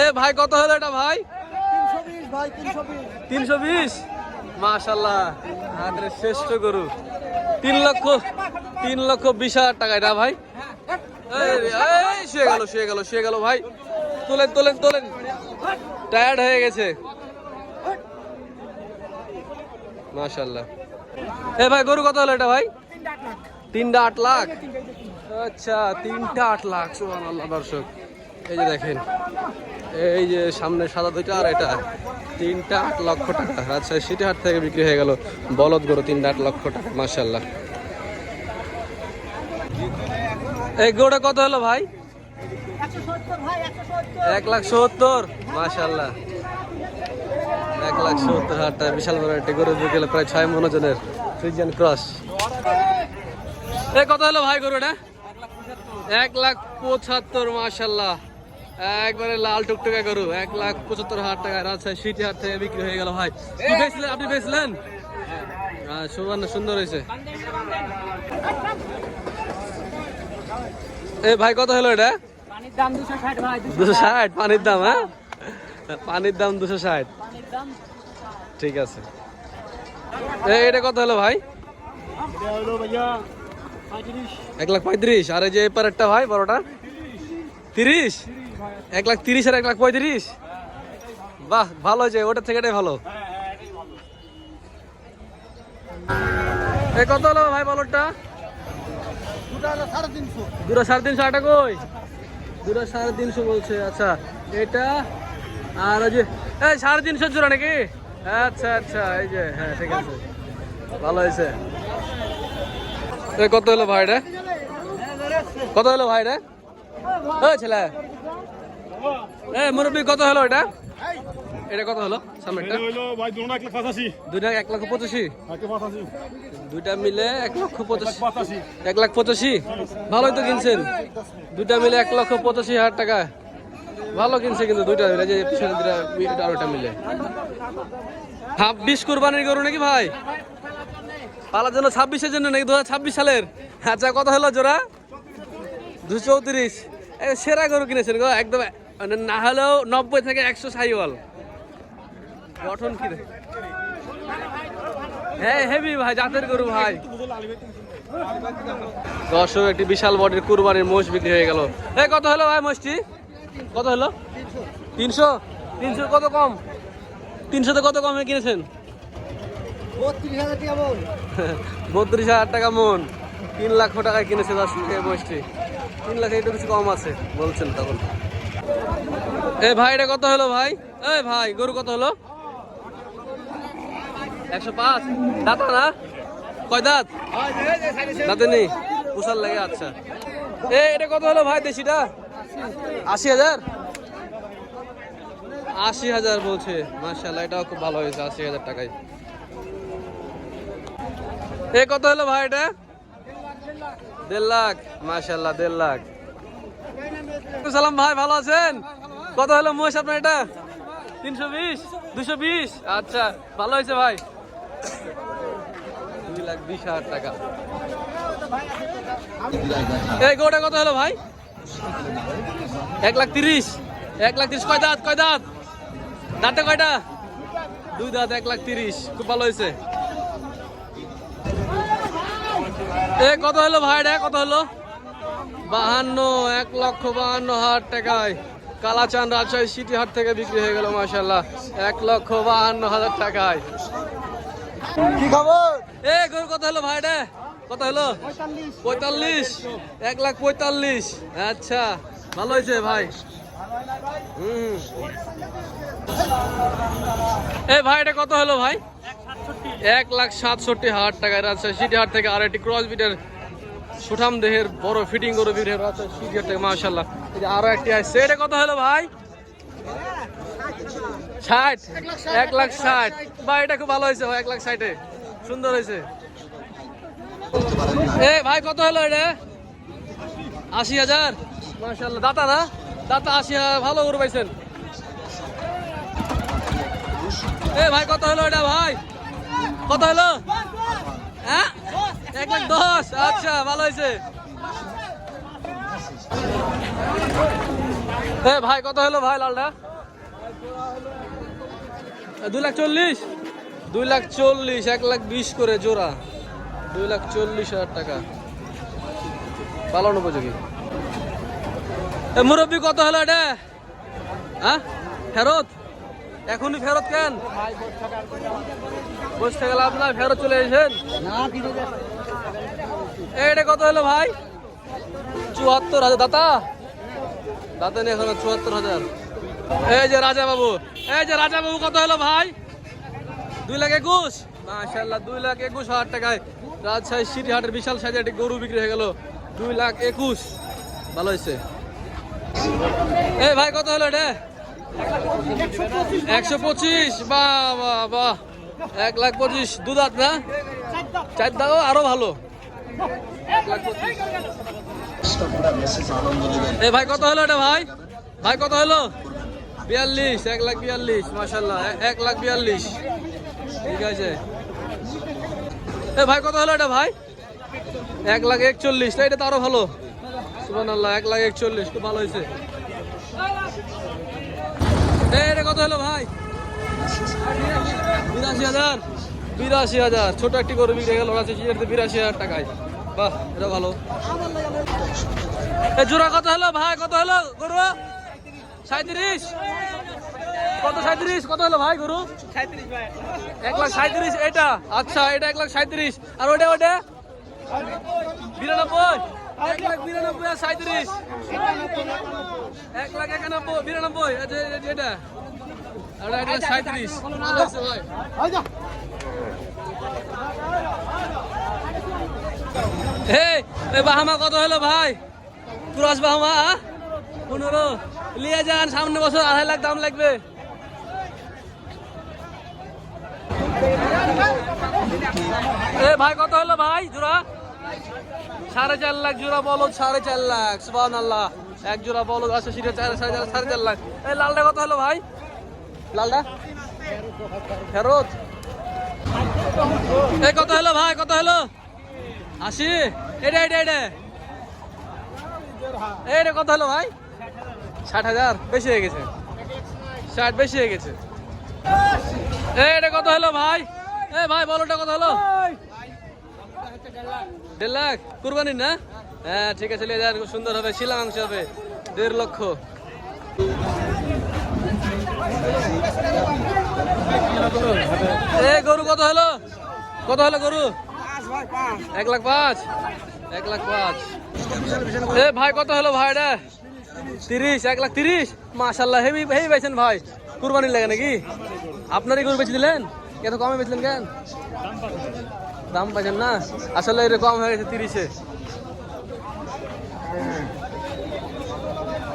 এ ভাই, কত হলো এটা ভাই? তিনশো বিশ। মাশাল্লাহ, হাতের শ্রেষ্ঠ গরু। তিন লক্ষ তিন লক্ষ বিশ হাজার টাকা এটা ভাই। শুয়ে গেল শুয়ে গেল শুয়ে গেল ভাই। তোলেন তোলেন তোলেন। টায়ার্ড হয়ে গেছে। মাশাল্লাহ। এ ভাই, গরু কত হলো এটা ভাই? তিনটা আট লাখ। আচ্ছা তিনটা আট লাখ। দর্শক। এই যে দেখেন, এই যে সামনে সাদা দুইটা আর এটা তিনটা আট লক্ষ টাকা। আচ্ছা সিটি হাট থেকে বিক্রি হয়ে গেল বলদ গরু তিনটা আট লক্ষ টাকা মার্শাল্লাহ এই গরুটা কত হলো ভাই? এক লাখ সত্তর মাশাল্লাহ এক লাখ সত্তর হাজার বিশাল বড় একটা গরু বিক্রি হলো প্রায় ছয় মনোজনের ফ্রিজিয়ান ক্রস। এ কত হলো ভাই গরুটা? এক লাখ পঁচাত্তর মাশাল্লাহ একবারে লাল টুকটুকে গরু এক লাখ পঁচাত্তর হাজার টাকা রাজশাহী সিটি হাট থেকে বিক্রি হয়ে গেল ভাই। বেচলেন আপনি বেচলেন? হ্যাঁ সুবর্ণ সুন্দর হয়েছে। এই ভাই কত হলো এটা? পানির দাম দুশো ষাট ভাই দুশো ষাট। পানির দাম হ্যাঁ? পানির দাম দুশো ষাট। ঠিক আছে। এটা কত হলো ভাই? এক লাখ পঁয়ত্রিশ। আর এই যে এপারেরটা ভাই বড়টা? তিরিশ? এক লাখ তিরিশ আর এক লাখ পঁয়ত্রিশ? বাহ, ভালো হয়েছে ওটার থেকে এটাই ভালো। এই কত হলো ভাই বলটা দুটো সাড়ে তিনশো। আটা কই? দুটো সাড়ে তিনশো বলছে আচ্ছা। এটা, আর ওই যে এই সাড়ে তিনশো জোড়া নাকি? আচ্ছা আচ্ছা এই যে হ্যাঁ ঠিক আছে। ভালো হয়েছে। এই কত হলো ভাই রে কত হলো ভাই রে ওই ছেলে। মুরব্বী কত হলো এটা? এটা কত হলো? সামনেরটা? হইল এক লাখ পঁচাশি। দুইটা এক লক্ষ পঁচাশি? দুইটা মিলে এক লক্ষ পঁচাশি। এক লাখ পঁচাশি। ভালোই তো কিনছেন। দুইটা মিলে এক লক্ষ পঁচাশি হাজার টাকা। ভালো কিনছে কিন্তু দুইটা মিলে যে পিছনে দুইটা আরোটা মিলে। ছাব্বিশ কোরবানির গরু নাকি ভাই? পালার জন্য ছাব্বিশের জন্য নাকি? দু ছাব্বিশ সালের? আচ্ছা কত হলো জোড়া? দুশো চৌত্রিশ। সেরা গরু কিনেছেন গো, একদম মানে না হলেও নব্বই থেকে একশো সাইওয়াল। গঠন কি হ্যাঁ হেভি ভাই, জাতের গরু ভাই। দর্শক, একটি বিশাল বডির কুরবানির মোষ বিক্রি হয়ে গেল। এই কত হলো ভাই মোষটি? কত হলো? তিনশো? তিনশো কত কম? তিনশোতে কত কমে কিনেছেন? বত্রিশ হাজার টাকা মন। তিন লাখ টাকায় কিনেছে দর্শক মোষটি। তিন লাখ একটু কিছু কম আছে, বলছেন তখন। এ ভাই, এটা কত হলো ভাই? এই ভাই, গরু কত হলো? একশো পাঁচ। দাঁতা না? কয় দাঁত? দাঁতে নেই? উষার লাগে আচ্ছা। এ, এটা কত হলো ভাই, দেশিটা? আশি হাজার? আশি হাজার বলছে। মার্শাল্লাহ এটাও খুব ভালো হয়েছে, আশি হাজার টাকায়। এ, কত হলো ভাই, এটা? দেড় লাখ মার্শাল্লাহ দেড় লাখ। সালাম ভাই, ভালো আছেন? কত হলো মোষ আপনার এটা? তিনশো বিশ, দুশো বিশ? আচ্ছা ভালো হয়েছে ভাই। দুই লাখ বিশ হাজার টাকা। এই গোটা কত হলো ভাই? এক লাখ তিরিশ। এক লাখ তিরিশ, কয় দাঁত কয় দাঁত? দাঁতে কয়টা? দুই দাঁত, এক লাখ তিরিশ। খুব ভালো হয়েছে। এ কত হলো ভাই রে কত হলো? বাহান্ন এক লক্ষ বাহান্ন হাজার টাকায় কালাচান রাজশাহী সিটি হাট থেকে বিক্রি হয়ে গেল মাসাল্লাহ এক লক্ষ বাহান্ন হাজার টাকায়। কি খবর? এ গরু কত হলো ভাই রে? কত হলো? পঁয়তাল্লিশ। পঁয়তাল্লিশ এক লাখ পঁয়তাল্লিশ। আচ্ছা ভালো হয়েছে ভাই। হুম। এ ভাই এটা কত হলো ভাই? এক লাখ সাতষট্টি হাজার টাকায় রাজশাহী সিটি হাট থেকে আর একটি ক্রস বিটের সুঠাম দেহের বড় ফিটিং করে বিটের রাজশাহী সিটি হাট থেকে মাশাল্লাহ এই আরও একটি আসছে এটা কত হলো ভাই? ষাট। এক লাখ ষাট। ভাই, এটা খুব ভালো হয়েছে। এক লাখ ষাটে। সুন্দর হয়েছে। এ, ভাই, কত হলো এটা? আশি হাজার। মাশাল্লাহ দাতা না? দাতা আশি হাজার। ভালো করে পাইছেন। এ, ভাই, কত হলো এটা, ভাই? কত হলো? হ্যাঁ? এক লাখ দশ। আচ্ছা ভালো হয়েছে। এ, ভাই, কত হলো ভাই লালটা? দুই লাখ চল্লিশ। দুই লাখ চল্লিশ, এক লাখ বিশ করে জোড়া। দুই লাখ চল্লিশ হাজার টাকা। পালন উপযোগী। মুরব্বী, কত হলো এটা? হ্যাঁ? ফেরত? এখনই ফেরত কেন? বসতে গেলে আপনার, ফেরত চলে এসেছেন? এটা কত হলো ভাই? চুয়াত্তর হাজার দাতা দাতা নেই এখন চুয়াত্তর হাজার। এই যে রাজা বাবু এই যে রাজা বাবু কত হলো ভাই? দুই লাখ একুশ? মাশাল্লাহ দুই লাখ একুশ হাজার টাকায় রাজশাহী সিটি হাটের বিশাল সাইজে একটি গরু বিক্রি হয়ে গেল। দুই লাখ একুশ। ভালো হয়েছে। এই ভাই, কত হলো এটা? একশো পঁচিশ, বাহ বাহ এক লাখ পঁচিশ। দু দাঁত না? চার দাঁতও আরও ভালো। এ ভাই, কত হলো এটা ভাই? ভাই, কত হলো? বিয়াল্লিশ, এক লাখ বিয়াল্লিশ মাসাল্লাহ এক লাখ বিয়াল্লিশ। ঠিক আছে। এ ভাই, কত হলো এটা ভাই? এক লাখ একচল্লিশ। এটা তো আরও ভালো। সুবান আল্লাহ এক লাখ একচল্লিশ, খুব ভালো হয়েছে। এটা কত হলো ভাই? বিরাশি হাজার বিরাশি হাজার। ছোট একটি গরু বিক্রি গেল আছে বিরাশি হাজার টাকায়। বাহ, এটা ভালো। জোড়া কত হলো ভাই? কত হলো গরু? সাঁত্রিশ কত সাঁত্রিশ কত হলো ভাই গরু? এক লাখ সাঁত্রিশ এটা। আচ্ছা এটা এক লাখ সাঁত্রিশ আর ওটা ওটা বিরানব্বই। এক লাখ বিরানব্বই আর এক লাখ একানব্বই, বিরানব্বই এটা। আর এক লাখ সাঁত্রিশ বাহামা কত হলো ভাই? ক্রস বাহামা পনেরো। নিয়ে যান, সামনে বছর আড়াই লাখ দাম লাগবে। এ ভাই, কত হলো ভাই? জোড়া? সাড়ে চার লাখ জোড়া বলো সাড়ে চার লাখ সুবান আল্লাহ এক জোড়া বলো আছে, সেটা সাড়ে চার সাড়ে চার লাখ। এই লালটা কত হলো ভাই? লালটা? ফেরত? এই কত হলো ভাই, কত হলো? আশি? এটা এটা এটা। এটা কত হলো ভাই? ষাট হাজার, বেশি হয়ে গেছে। ষাট, বেশি হয়ে গেছে। এই এটা কত হলো ভাই? এ, ভাই বলোটা কত হলো? দেড় লাখ। কুরবানির না? হ্যাঁ ঠিক আছে, লিয়ে সুন্দর হবে, শিলা মাংস হবে, দেড় লক্ষ। এ, গরু কত হলো? কত হলো গরু? এক লাখ পাঁচ। এক লাখ পাঁচ। এ, ভাই, কত হলো ভাই এটা? তিরিশ, এক লাখ তিরিশ? মাশাল্লাহ হেভি হেভি পাইছেন ভাই। কুরবানির লাগে নাকি? আপনারই গরু বেঁচে দিলেন? এত কমে বেচলেন কেন? দাম পাইছেন না? আসলে এরকম কম হয়ে গেছে তিরিশে।